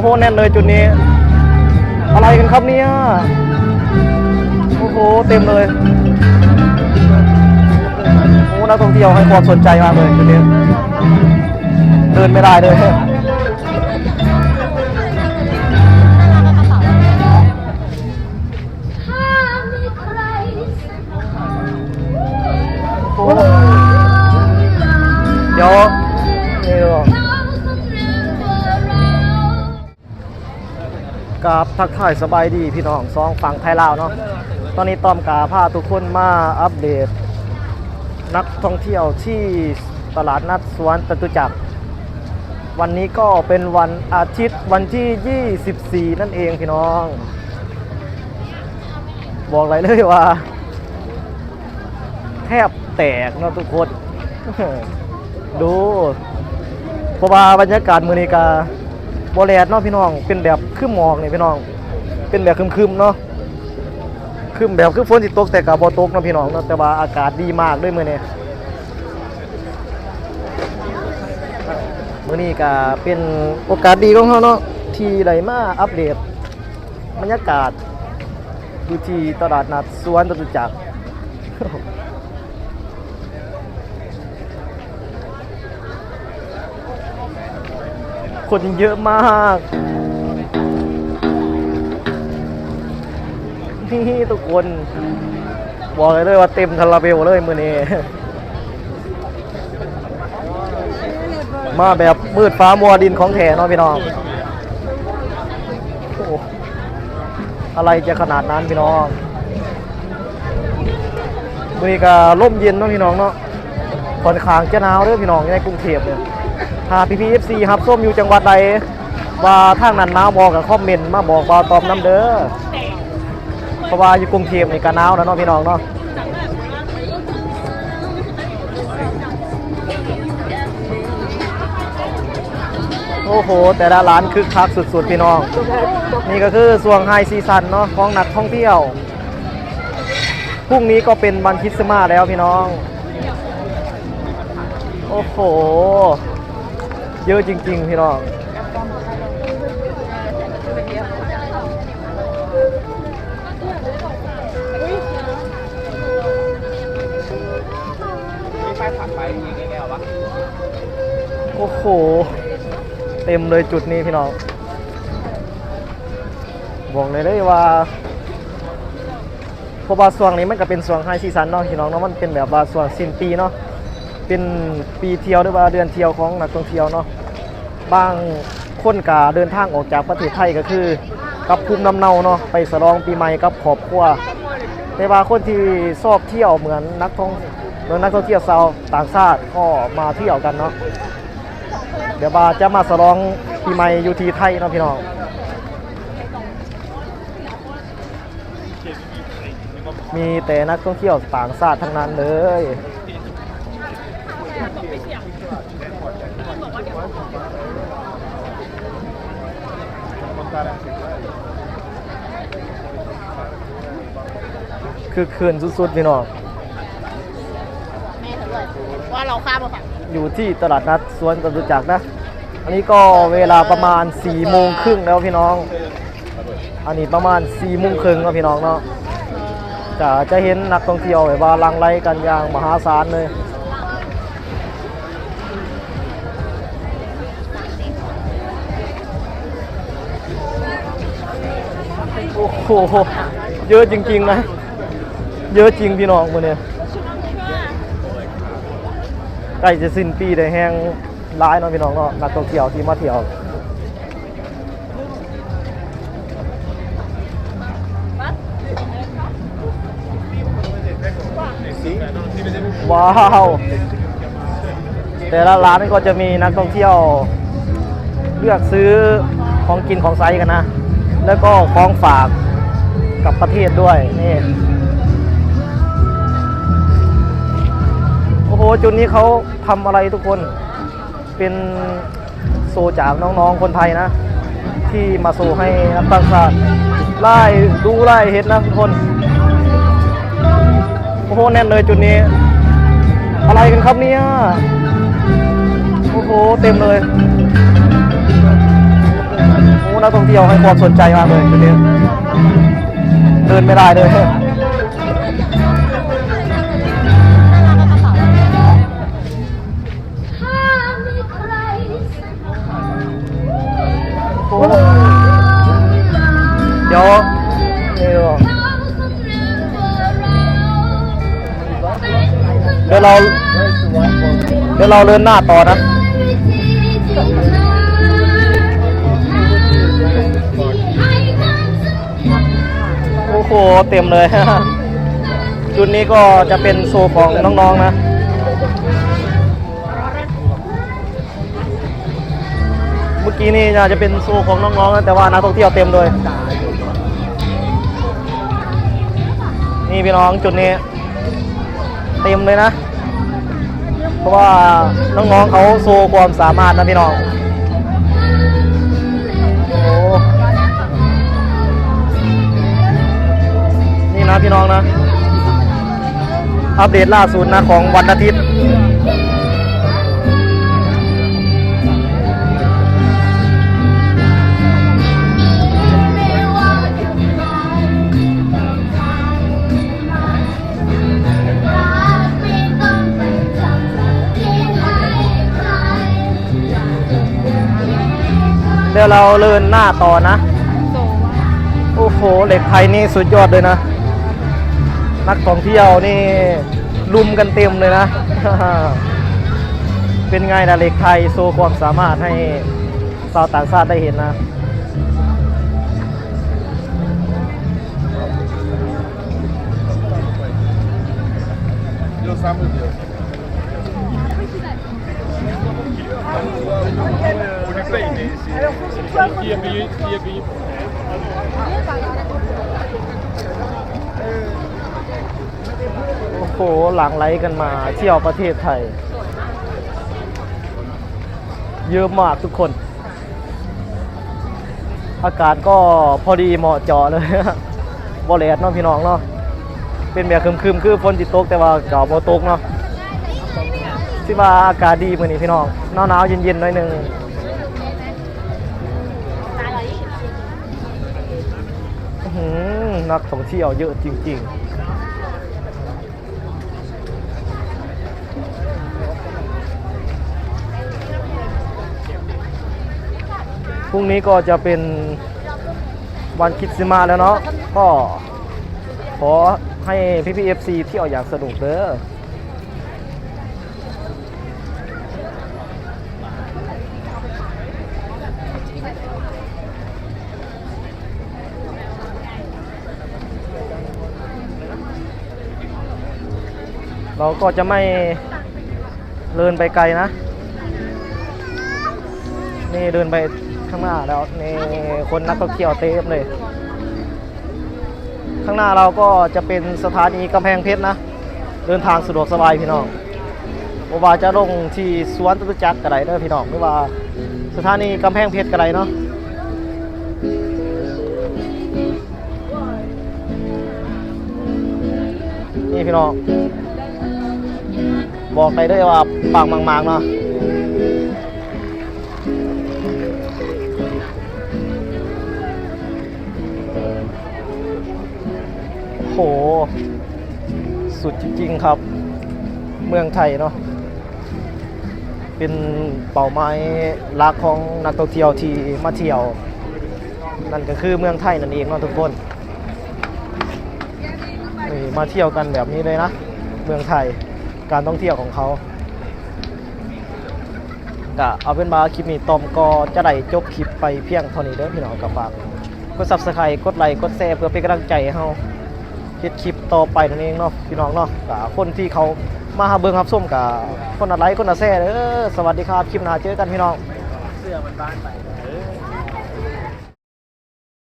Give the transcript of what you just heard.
อ้โหแน่นเลยจุดนี้ อะไรกันครับเนี่ยโอ้โหเต็มเลยโอ้นักท่องเที่ยวให้ความสนใจมากเลยจุดนี้เดินไม่ได้เลย กราบทักทายสบายดีพี่น้องสองฝั่งไทยลาวเนาะตอนนี้ต้อมกาพาทุกคนมาอัปเดต นักท่องเที่ยวที่ตลาดนัดสวนจตุจักร วันนี้ก็เป็นวันอาทิตย์วันที่ 24 นั่นเองพี่น้อง บอกเลยเลยว่า แทบแตกเนาะทุกคน ดูเพราะว่าบรรยากาศมือนีกา บอแลดเนาะพี่น้อง เป็นแบบครึ้มหมอกนี่ยพี่น้อง เป็นแบบคึมๆเนาะคึมแบบคือฝนสิตกแต่กับบอตกเนาะพี่น้องเนาะแต่ว่าอากาศดีมากด้วยมือนี้มือนี้ก็เป็นโอกาสดีของเขาเนาะที่ได้มาอัปเดตบรรยากาศอยู่ที่ตลาดนัดสวนจตุจักร คนเยอะมาก นี่ทุกคน บอกเลยว่าเต็มคาราเบลเลยมือนี้มาแบบมืดฟ้ามัวดินของแถเนาะพี่น้องโอ้อะไรจะขนาดนั้นพี่น้องมือนี้ก็ร่มเย็นเนาะพี่น้องเนาะค่อนข้างจะหนาวเด้อพี่น้องในกรุงเทพเนี่ย ถ้าพี่พีเอฟซีครับส้มอยู่จังหวัดใดว่าทางนั้นหนาวบอกกับคอมเมนต์มาบอกบาตอบน้ำเด้อเพราะว่าอยู่กรุงเทพนี่ก็หนาวนะเนาะพี่น้องเนาะโอ้โห แต่ละร้านคึกคักสุดๆ พี่น้อง นี่ก็คือส่วงไฮซีซันเนาะของนักท่องเที่ยว พรุ่งนี้ก็เป็นวันคริสต์มาสแล้วพี่น้อง โอ้โห เยอะจริง ๆ พี่น้องโอ้โห เต็มเลยจุดนี้พี่น้อง บอกเลยได้ว่าเพราะว่าส่วงนี้มันก็เป็นส่วงไฮซีซันเนาะพี่น้องเนาะมันเป็นแบบว่าส่วงสิ้นปีเนาะ เป็นปีเที่ยวหรือว่าเดือนเที่ยวของนักท่องเที่ยวเนาะบางคนกาเดินทางออกจากประเทศไทยก็คือ กับภูมิลำเนาเนาะไปสลองปีใหม่กับครอบครัวแต่ว่าคนที่ชอบเที่ยวเหมือนนักท่องเหมือนนักท่องเที่ยวชาวต่างชาติก็มาเที่ยวกันเนาะเดี๋ยวบาจะมาสลองปีใหม่อยู่ที่ไทยเนาะพี่น้องมีแต่นักท่องเที่ยวต่างชาติทั้งนั้นเลย คือคืนสุดๆพี่น้องแม่เธอด้วยว่าเราข้ามมาฝั่งอยู่ที่ตลาดนัดสวนจตุจักรนะ อันนี้ก็เวลาประมาณ4ี่โมงครึ่งแล้วพี่น้อง อันนี้ประมาณ4ี่โมงครึ่งแล้วพี่น้องเนาะจะจะเห็นนักท่องเที่ยวแบบว่าหลังไหลกันอย่างมหาศาลเลย หเยอะจริง ๆ นะ เยอะจริงพี่น้องมือเนี่ยใกล้จะสิ้นปีได้แห้งร้ายเนาะพี่น้องเนาะนักท่องเที่ยวที่มาเที่ยวว้าวแต่ละร้านก็จะมีนักท่องเที่ยว เลือกซื้อของกินของไซกันนะ แล้วก็ของฝาก กับประเทศด้วยนี่โอ้โหจุดนี้เขาทำอะไรทุกคนเป็นโซจากน้องๆคนไทยนะ ที่มาโซให้นักต่างชาติไล่ดูไล่เห็นนะทุกคนโอ้โหแน่นเลยจุดนี้ อะไรกันครับเนี่ยโอ้โหเต็มเลยโอ้โหนักท่องเที่ยวให้ความสนใจมากเลยจุดนี้ ไม่ได้เลยถ้ามีใครสักคนโอ้โหเดี๋ยวนี่ดูเขาคงลืมว่าเราเป็นคนเดี๋ยวเราเดี๋ยวเราเดินหน้าต่อนะ โอ้เต็มเลย จุดนี้ก็จะเป็นโซของน้องๆนะเมื่อกี้นี่น่าจะเป็นโซของน้องๆนะแต่ว่านักท่องเที่ยวเต็มเลย นี่พี่น้องจุดนี้เต็มเลยนะ เพราะว่าน้องๆเขาโซความสามารถนะพี่น้อง นะพี่น้องนะ อัปเดตล่าสุดนะของวันอาทิตย์เดี๋ยวเราเลินหน้าต่อนะ โอ้โห เหล็กไทยนี่สุดยอดเลยนะ นักท่องเที่ยวนี่ลุมกันเต็มเลยนะ เป็นไงนะเหล็กไทยโซว์ความสามารถให้ชาวต่างชาติได้เห็นนะโโหหลังไหลกันมาเที่ยวประเทศไทย เยอะมากทุกคน อากาศก็พอดีเหมาะเจาะเลยบอเลดเนาะพี่น้องเนาะเป็นแบบครึมๆคือฝนจิตตกแต่ว่าเก่าบ่ตกเนาะที่ว่าอากาศดีมื้อนี้พี่น้องหนาวๆเย็นๆหน่อยหนึงอื้อหือนักท่องเที่ยวเยอะจริง ๆ พรุ่งนี้ก็จะเป็นวันคริดสิมาแล้วเนาะก็ขอให้พี่พีเอฟซีเที่ยวอย่างสนุกเด้อเราก็จะไม่เดินไปไกลนะ นี่เดินไป ข้างหน้าแล้วนี่คนนักท่องเที่ยวเต็มเลย ข้างหน้าเราก็จะเป็นสถานีกำแพงเพชรนะ เดินทางสะดวกสบายพี่น้องบ่ว่าจะลงที่สวนตุจักรก็ได้เด้อพี่น้องหรือว่าสถานีกำแพงเพชรก็ได้เนาะนี่พี่น้องบอกไปได้วยว่าปังมากๆเนาะ สุดจริง ๆ ครับ เมืองไทยเนาะเป็นเป้าหมายหลักของนักท่องเที่ยวที่มาเที่ยว นั่นก็คือเมืองไทยนั่นเองเนาะทุกคนนี่มาเที่ยวกันแบบนี้เลยนะ เมืองไทยการท่องเที่ยวของเขาก็เอาเป็นมาคลิปนี้ตอมก็จะได้จบคลิปไปเพียงเท่านี้เด้อพี่น้องกับฝากกด subscribe กดไลค์กดแชร์เพื่อเป็นกำลังใจให้เรา เฮ็ดคลิปต่อไปนั่นเองเนาะพี่น้องเนาะกับคนที่เขามาหาเบิ่งรับส้มกับคนอะไรคนอะแซ่เด้อสวัสดีครับคลิปหน้าเจอกันพี่น้องเสื้อมันบ้านไป